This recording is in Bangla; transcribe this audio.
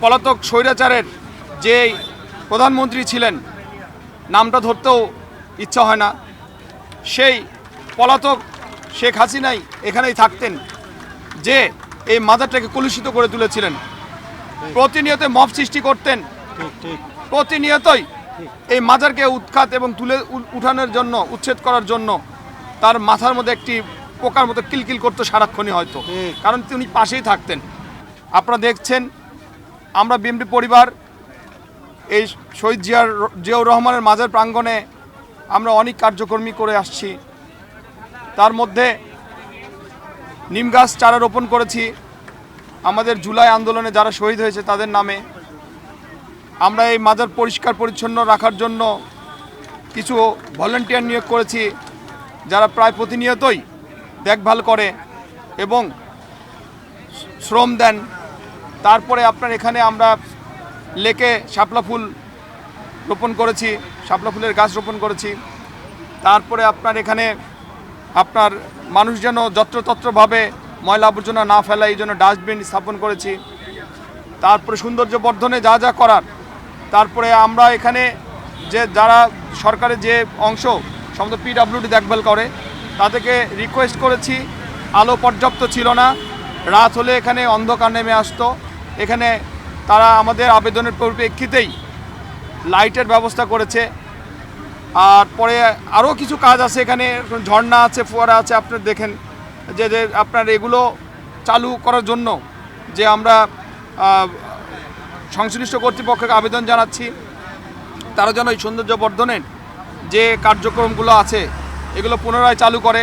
পলাতক স্বৈরাচারের যে প্রধানমন্ত্রী ছিলেন নামটা ধরতেও ইচ্ছা হয় না। সেই পলাতক শেখ হাসিনাই এখানেই থাকতেন যে এই মাজারটাকে কলুষিত করে তুলেছিলেন। প্রতিনিয়ত মফ সৃষ্টি করতেন প্রতিনিয়তই এই মাজারকে উৎখাত এবং তুলে উঠানোর জন্য উচ্ছেদ করার জন্য তার মাথার মধ্যে একটি পোকার মতো কিলকিল করতো সারাক্ষণই হয়তো। কারণ তিনি পাশেই থাকতেন। আপনারা দেখছেন আমরা বিএমপি পরিবার, এই শহীদ জিয়ার, জিয়াউর রহমানের মাজার প্রাঙ্গণে আমরা অনেক কার্যকর্মী করে আসছি। তার মধ্যে নিম গাছ চারা রোপণ করেছি। আমাদের জুলাই আন্দোলনে যারা শহীদ হয়েছে তাদের নামে। আমরা এই মাজার পরিষ্কার পরিচ্ছন্ন রাখার জন্য কিছু ভলেন্টিয়ার নিয়োগ করেছি, যারা প্রায় প্রতিনিয়তই দেখভাল করে এবং শ্রম দেন। তারপরে আপনার এখানে আমরা লেকে শাপলা ফুল রোপণ করেছি, শাপলা ফুলের গাছ রোপণ করেছি। তারপরে আপনার এখানে আপনার মানুষ যেন যত্রতত্রভাবে ময়লা আবর্জনা না ফেলা এই জন্য ডাস্টবিন স্থাপন করেছি। তারপরে সৌন্দর্য বর্ধনে যা যা করার, তারপরে আমরা এখানে যে যারা সরকারের যে অংশ, সমস্ত পিডাব্লিউডি দেখভাল করে, তাদেরকে রিকোয়েস্ট করেছি। আলো পর্যাপ্ত ছিল না। রাত হলে এখানে অন্ধকার নেমে আসতো। এখানে তারা আমাদের আবেদনের পরিপ্রেক্ষিতেই লাইটের ব্যবস্থা করেছে। আর পরে আরও কিছু কাজ আছে এখানে, ঝর্ণা আছে, ফোয়ারা আছে আপনার দেখেন যে যে আপনার এগুলো চালু করার জন্য যে আমরা সংশ্লিষ্ট কর্তৃপক্ষকে আবেদন জানাচ্ছি, তারা যেন এই সৌন্দর্য বর্ধনের যে কার্যক্রমগুলো আছে, এগুলো পুনরায় চালু করে।